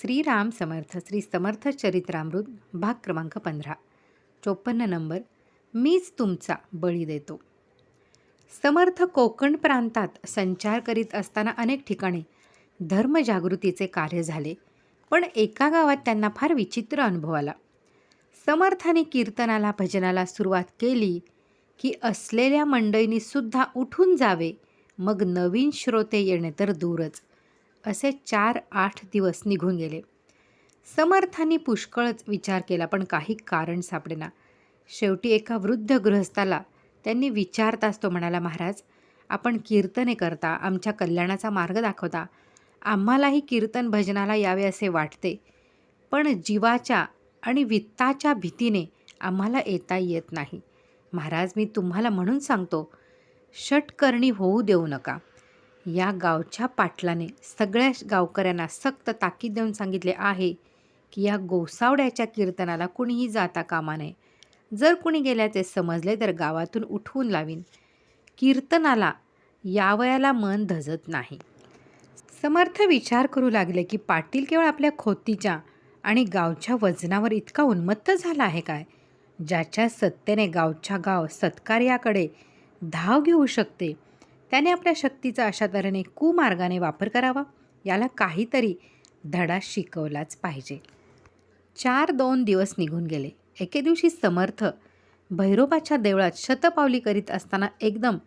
श्रीराम समर्थ श्री समर्थ चरित्रामृत भाग क्रमांक पंधरा. चोपन्न नंबर मीच तुमचा बळी देतो. समर्थ कोकण प्रांतात संचार करीत असताना अनेक ठिकाणी धर्मजागृतीचे कार्य झाले पण एका गावात त्यांना फार विचित्र अनुभव आला. समर्थाने कीर्तनाला भजनाला सुरुवात केली की असलेल्या मंडळींनीसुद्धा उठून जावे मग नवीन श्रोते येणे तर दूरच. असे चार आठ दिवस निघून गेले. समर्थांनी पुष्कळच विचार केला पण काही कारण सापडेना. शेवटी एका वृद्ध गृहस्थाला त्यांनी विचारताच तो म्हणाला महाराज आपण कीर्तने करता आमच्या कल्याणाचा मार्ग दाखवता. आम्हालाही कीर्तन भजनाला यावे असे वाटते पण जीवाच्या आणि वित्ताच्या भीतीने आम्हाला येता येत नाही. महाराज मी तुम्हाला म्हणून सांगतो षटकर्णी होऊ देऊ नका. या गावच्या पाटलाने सगळ्या गावकऱ्यांना सक्त ताकीद देऊन सांगितले आहे की या गोसावड्याच्या कीर्तनाला कुणीही जाता कामा नये. जर कुणी गेल्याचे समजले तर गावातून उठवून लावीन. कीर्तनाला यावयाला मन धजत नाही. समर्थ विचार करू लागले की पाटील केवळ आपल्या खोतीच्या आणि गावच्या वजनावर इतका उन्मत्त झाला आहे काय? ज्याच्या सत्तेने गावच्या गाव सत्कार्याकडे धाव घेऊ शकते त्याने आपल्या शक्तीचा अशा तऱ्हेने कुमार्गाने वापर करावा. याला काहीतरी धडा शिकवलाच पाहिजे. चार दोन दिवस निघून गेले. एके दिवशी समर्थ भैरोबाच्या देवळात शतपावली करीत असताना एकदम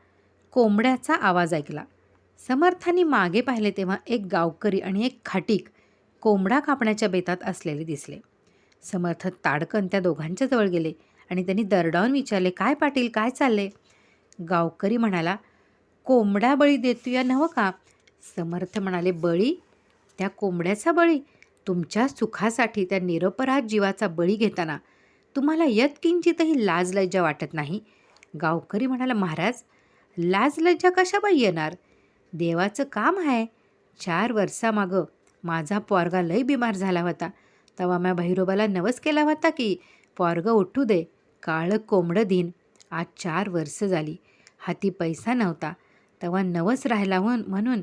कोंबड्याचा आवाज ऐकला. समर्थांनी मागे पाहिले तेव्हा एक गावकरी आणि एक खाटीक कोंबडा कापण्याच्या बेतात असलेले दिसले. समर्थ ताडकन त्या दोघांच्या जवळ गेले आणि त्यांनी दरडावून विचारले काय पाटील काय चालले गावकरी म्हणाला कोंबडा बळी देतूया नवं हो का? समर्थ म्हणाले बळी? त्या कोंबड्याचा बळी? तुमच्या सुखासाठी त्या निरपराध जीवाचा बळी घेताना तुम्हाला यत्किंचितही लाज लज्जा वाटत नाही? गावकरी म्हणाला महाराज लाज लज्जा कशा बाई येणार? देवाचं काम आहे चार वर्षामागं माझा पोरगा लय बिमार झाला होता. तेव्हा म्या भैरोबाला नवस केला होता की पोरग उठू दे. काळं कोंबडं दिन. आज चार वर्ष झाली. हाती पैसा नव्हता. तेव्हा नवस राहिला म्हणून म्हणून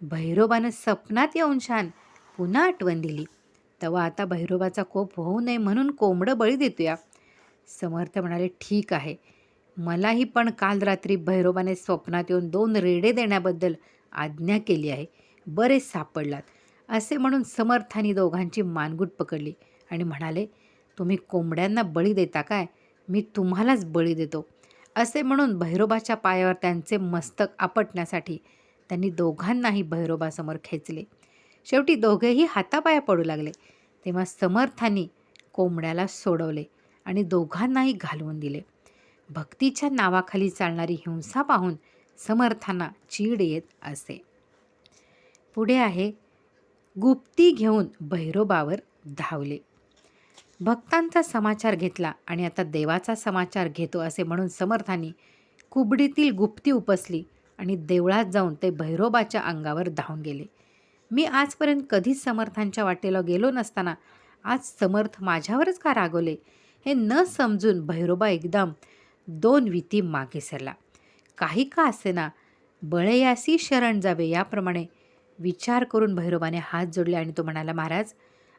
भैरोबानं सपनात येऊन छान पुन्हा आठवण दिली. तेव्हा आता भैरोबाचा कोप होऊ नये म्हणून कोंबडं बळी देतोया. समर्थ म्हणाले ठीक आहे. मलाही पण काल रात्री भैरोबाने स्वप्नात येऊन दोन रेडे देण्याबद्दल आज्ञा केली आहे. बरेच सापडलात. असे म्हणून समर्थानी दोघांची मानगूट पकडली आणि म्हणाले तुम्ही कोंबड्यांना बळी देता काय? मी तुम्हालाच बळी देतो. असे म्हणून भैरोबाच्या पायावर त्यांचे मस्तक आपटण्यासाठी त्यांनी दोघांनाही भैरोबासमोर खेचले. शेवटी दोघेही हातापाया पडू लागले. तेव्हा समर्थांनी कोंबड्याला सोडवले आणि दोघांनाही घालवून दिले. भक्तीच्या नावाखाली चालणारी हिंसा पाहून समर्थांना चीड येत असे. पुढे आहे गुप्ती घेऊन भैरोबावर धावले. भक्तांचा समाचार घेतला आणि आता देवाचा समाचार घेतो असे म्हणून समर्थांनी कुबडीतील गुप्ती उपसली आणि देवळात जाऊन ते भैरोबाच्या अंगावर धावून गेले. मी आजपर्यंत कधीच समर्थांच्या वाटेला गेलो नसताना आज समर्थ माझ्यावरच का रागवले हे न समजून भैरोबा एकदम दोन विती मागे सरला. काही का असेना बळयासी शरण जावे याप्रमाणे विचार करून भैरोबाने हात जोडले आणि तो म्हणाला महाराज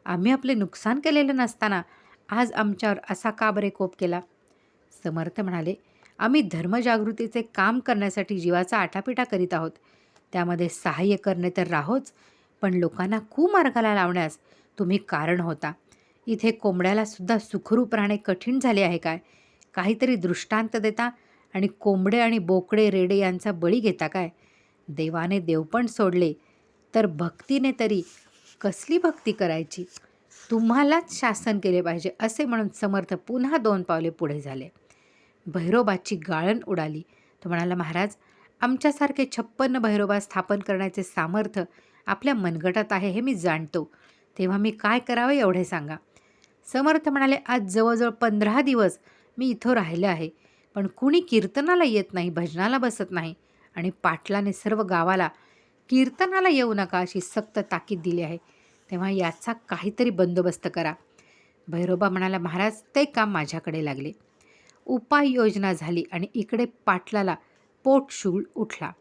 आम्ही आपले नुकसान केलेलं नसताना आज आमच्यावर असा का बरे कोप केला? समर्थ म्हणाले आम्ही धर्मजागृतीचे काम करण्यासाठी जीवाचा आटापिटा करीत आहोत. त्यामध्ये सहाय्य करणे तर राहोच पण लोकांना कुमार्गाला लावण्यास तुम्ही कारण होता. इथे कोंबड्यालासुद्धा सुखरूप राहणे कठीण झाले आहे काय? काहीतरी दृष्टांत देता आणि कोंबडे आणि बोकडे रेडे यांचा बळी घेता काय? देवाने देवपण सोडले तर भक्तीने तरी कसली भक्ती करायची? तुम्हालाच शासन केले पाहिजे असे म्हणून समर्थ पुन्हा दोन पावले पुढे झाले. भैरोबाची गाळण उडाली. तो म्हणाला महाराज आमच्यासारखे छप्पन्न भैरोबा स्थापन करण्याचे सामर्थ्य आपल्या मनगटात आहे हे मी जाणतो. तेव्हा मी काय करावे एवढे सांगा. समर्थ म्हणाले आज जवळजवळ पंधरा दिवस मी इथं राहिले आहे पण कुणी कीर्तनाला येत नाही भजनाला बसत नाही आणि पाटलाने सर्व गावाला कीर्तनाला येऊ नका अशी सक्त ताकीद दिली आहे. तेव्हा याचा काहीतरी बंदोबस्त करा. भैरोबा म्हणाला महाराज ते काम माझ्याकडे लागले. उपाययोजना झाली आणि इकडे पाटलाला पोटशूळ उठला.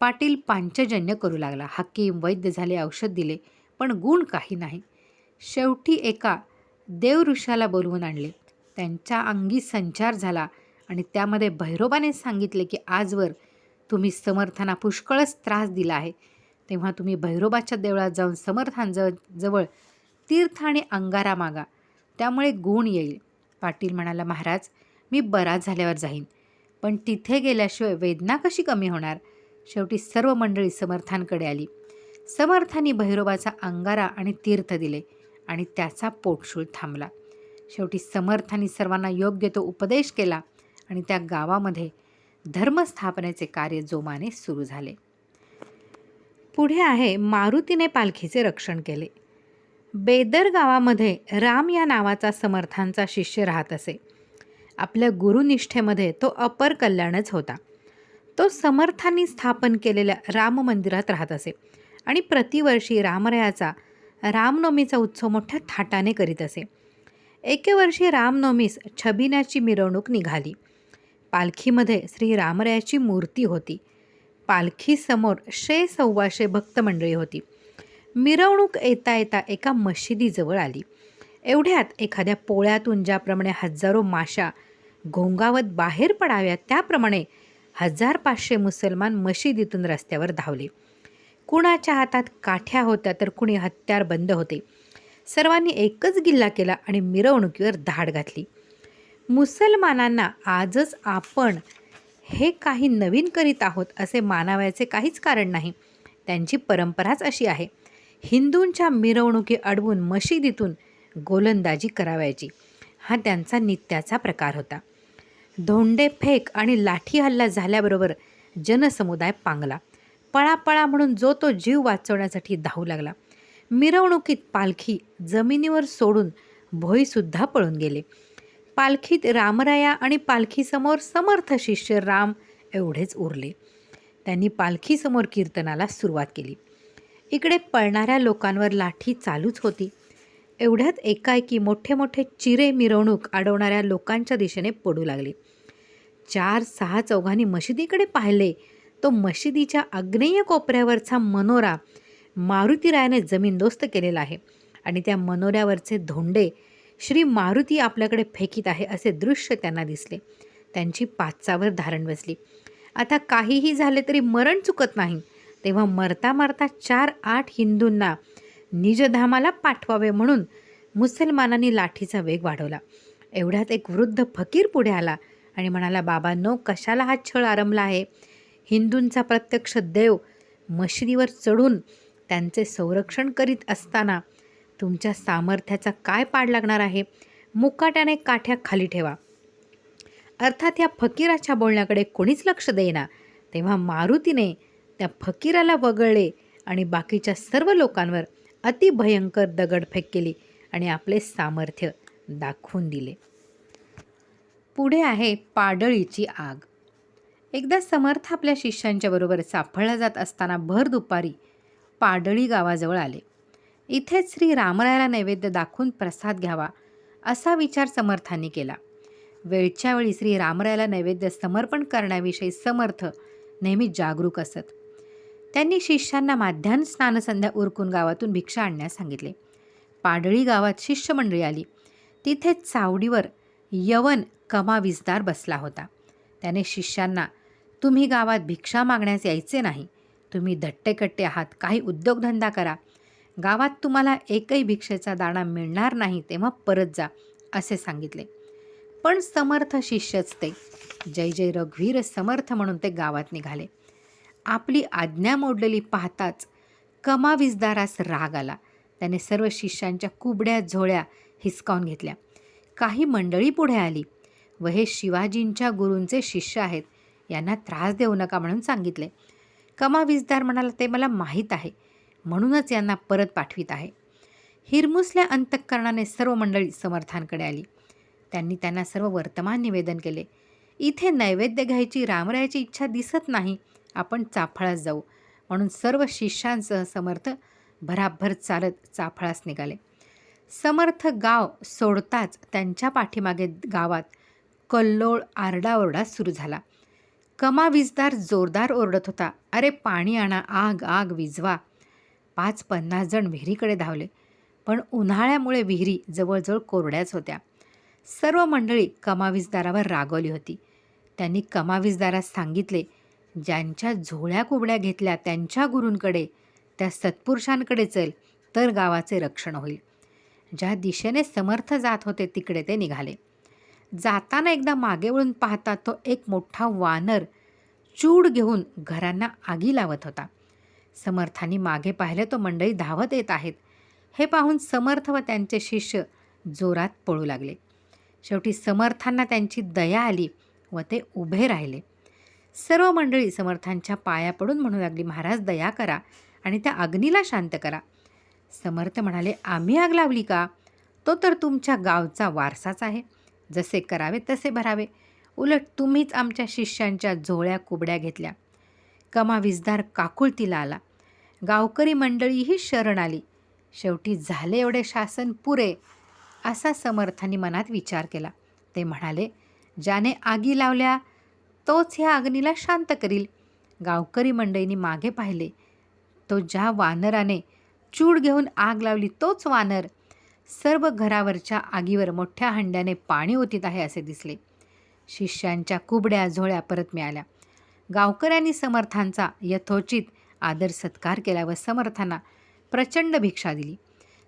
पाटील पांचजन्य करू लागला. हकीम वैद्य झाले औषध दिले पण गुण काही नाही. शेवटी एका देवऋषाला बोलवून आणले. त्यांच्या अंगी संचार झाला आणि त्यामध्ये भैरोबाने सांगितले की आजवर तुम्ही समर्थांना पुष्कळच त्रास दिला आहे. तेव्हा तुम्ही भैरोबाच्या देवळात जाऊन समर्थांजवळ जवळ तीर्थ आणि अंगारा मागा. त्यामुळे गुण येईल. पाटील म्हणाला महाराज मी बरा झाल्यावर जाईन. पण तिथे गेल्याशिवाय वेदना कशी कमी होणार? शेवटी सर्व मंडळी समर्थांकडे आली. समर्थांनी भैरोबाचा अंगारा आणि तीर्थ दिले आणि त्याचा पोटशूळ थांबला. शेवटी समर्थांनी सर्वांना योग्य तो उपदेश केला आणि त्या गावामध्ये धर्मस्थापनेचे कार्य जोमाने सुरू झाले. पुढे आहे मारुतीने पालखीचे रक्षण केले. बेदर गावामध्ये राम या नावाचा समर्थांचा शिष्य राहत असे. आपल्या गुरुनिष्ठेमध्ये तो अपर कल्याणच होता. तो समर्थांनी स्थापन केलेल्या राम मंदिरात राहत असे आणि प्रतिवर्षी रामरायाचा रामनवमीचा उत्सव मोठ्या थाटाने करीत असे. एके वर्षी रामनवमीस छबिनाची मिरवणूक निघाली. पालखीमध्ये श्री रामरायाची मूर्ती होती. पालखीसमोर शे सव्वाशे भक्त मंडळी होती. मिरवणूक येता येता एका मशिदीजवळ आली. एवढ्यात एखाद्या पोळ्यातून ज्याप्रमाणे हजारो माशा घोंगावत बाहेर पडाव्यात त्याप्रमाणे हजार पाचशे मुसलमान मशिदीतून रस्त्यावर धावले. कुणाच्या हातात काठ्या होत्या तर कुणी हत्यार बंद होते. सर्वांनी एकच गिल्ला केला आणि मिरवणुकीवर धाड घातली. मुसलमानांना आजच आपण हे काही नवीन करीत आहोत असे मानावयाचे काहीच कारण नाही. त्यांची परंपराच अशी आहे. हिंदूंच्या मिरवणुकी अडवून मशिदीतून गोलंदाजी करावयाची. हा त्यांचा नित्याचा प्रकार होता. धोंडे फेक आणि लाठी हल्ला झाल्याबरोबर जनसमुदाय पांगला. पळापळा म्हणून जो तो जीव वाचवण्यासाठी धावू लागला. मिरवणुकीत पालखी जमिनीवर सोडून भोईसुद्धा पळून गेले. पालखीत रामराया आणि पालखीसमोर समर्थ शिष्य राम एवढेच उरले. त्यांनी पालखीसमोर कीर्तनाला सुरुवात केली. इकडे पळणाऱ्या लोकांवर लाठी चालूच होती. एवढ्यात एकाएकी मोठे मोठे चिरे मिरवणूक अडवणाऱ्या लोकांच्या दिशेने पडू लागले. चार सहा चौघांनी मशिदीकडे पाहिले. तो मशिदीच्या आग्नेय कोपऱ्यावरचा मनोरा मारुतीरायाने जमीनदोस्त केलेला आहे आणि त्या मनोऱ्यावरचे धोंडे श्री मारुती आपल्याकडे फेकीत आहे असे दृश्य त्यांना दिसले. त्यांची पाचावर धारण बसली. आता काहीही झाले तरी मरण चुकत नाही. तेव्हा मरता मरता चार आठ हिंदूंना निजधामाला पाठवावे म्हणून मुसलमानांनी लाठीचा वेग वाढवला. एवढ्यात एक वृद्ध फकीर पुढे आला आणि म्हणाला बाबांनो कशाला हा छळ आरंभला आहे? हिंदूंचा प्रत्यक्ष देव मशिदीवर चढून त्यांचे संरक्षण करीत असताना तुमच्या सामर्थ्याचा काय पाड लागणार आहे? मुकाट्याने काठ्या खाली ठेवा. अर्थात या फकीराच्या बोलण्याकडे कोणीच लक्ष देईना. तेव्हा मारुतीने त्या फकीराला वगळले आणि बाकीच्या सर्व लोकांवर अतिभयंकर दगडफेक केली आणि आपले सामर्थ्य दाखवून दिले. पुढे आहे पाडळीची आग. एकदा समर्थ आपल्या शिष्यांच्याबरोबर सापडला जात असताना भर दुपारी पाडळी गावाजवळ आले. इथेच श्री रामरायाला नैवेद्य दाखवून प्रसाद घ्यावा असा विचार समर्थांनी केला. वेळच्या वेळी श्री रामरायाला नैवेद्य समर्पण करण्याविषयी समर्थ नेहमी जागरूक असत. त्यांनी शिष्यांना माध्यान्ह स्नानसंध्या उरकून गावातून भिक्षा आणण्यास सांगितले. पाडळी गावात शिष्यमंडळी आली. तिथे चावडीवर यवन कमाविजदार बसला होता. त्याने शिष्यांना तुम्ही गावात भिक्षा मागण्यास यायचे नाही. तुम्ही धट्टेकट्टे आहात. काही उद्योगधंदा करा. गावात तुम्हाला एकही भिक्षेचा दाणा मिळणार नाही तेव्हा परत जा असे सांगितले. पण समर्थ शिष्यच ते. जय जय रघुवीर समर्थ म्हणून ते गावात निघाले. आपली आज्ञा मोडलेली पाहताच कमाविजदारास राग आला. त्याने सर्व शिष्यांच्या कुबड्या झोळ्या हिसकावून घेतल्या. काही मंडळी पुढे आली व हे शिवाजींच्या गुरूंचे शिष्य आहेत यांना त्रास देऊ नका म्हणून सांगितले. कमाविजदार म्हणाला ते मला माहीत आहे. म्हणूनच यांना परत पाठवित आहे. हिरमुसल्या अंतःकरणाने सर्व मंडळी समर्थांकडे आली. त्यांनी त्यांना सर्व वर्तमान निवेदन केले. इथे नैवेद्य घ्यायची रामरायाची इच्छा दिसत नाही. आपण चाफळास जाऊ. म्हणून सर्व शिष्यांसह समर्थ भराभर चालत चाफळास निघाले. समर्थ गाव सोडताच त्यांच्या पाठीमागे गावात कल्लोळ आरडाओरडा सुरू झाला. कमा वीजदार जोरदार ओरडत होता. अरे पाणी आणा आग आग विजवा. पाच पन्नास जण विहिरीकडे धावले. पण उन्हाळ्यामुळे विहिरी जवळजवळ कोरड्याच होत्या. सर्व मंडळी कमावीसदारावर रागवली होती. त्यांनी कमावीसदारास सांगितले ज्यांच्या झोळ्या कुबड्या घेतल्या त्यांच्या गुरूंकडे त्या सत्पुरुषांकडे चल तर गावाचे रक्षण होईल. ज्या दिशेने समर्थ जात होते तिकडे ते निघाले. जाताना एकदा मागे वळून पाहता तो एक मोठा वानर चूड घेऊन घरांना आगी लावत होता. समर्थांनी मागे पाहिले तो मंडळी धावत येत आहेत. हे पाहून समर्थ व त्यांचे शिष्य जोरात पळू लागले. शेवटी समर्थांना त्यांची दया आली व ते उभे राहिले. सर्व मंडळी समर्थांच्या पाया पडून म्हणू लागली महाराज दया करा आणि त्या अग्नीला शांत करा. समर्थ म्हणाले आम्ही आग लावली का? तो तर तुमच्या गावचा वारसाच आहे. जसे करावे तसे भरावे. उलट तुम्हीच आमच्या शिष्यांच्या झोळ्या कुबड्या घेतल्या. कमाविजदार काकुळतीला आला. गावकरी मंडळीही शरण आली. शेवटी झाले एवढे शासन पुरे असा समर्थांनी मनात विचार केला. ते म्हणाले ज्याने आगी लावल्या तोच ह्या अग्नीला शांत करील. गावकरी मंडळींनी मागे पाहिले. तो ज्या वानराने चूड घेऊन आग लावली तोच वानर. सर्व घरावरच्या आगीवर मोठ्या हंड्याने पाणी ओतीत आहे असे दिसले. शिष्यांच्या कुबड्या झोळ्या परत मिळाल्या. गावकऱ्यांनी समर्थांचा यथोचित आदर सत्कार केला व समर्थांना प्रचंड भिक्षा दिली.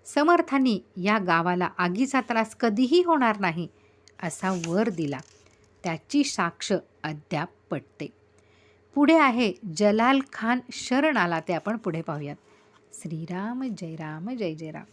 समर्थांनी या गावाला आगीचा त्रास कधीही होणार नाही असा वर दिला. त्याची साक्ष अद्याप पटते. पुढे आहे जलाल खान शरण आला ते आपण पुढे पाहूयात. श्रीराम जय राम जय जय राम.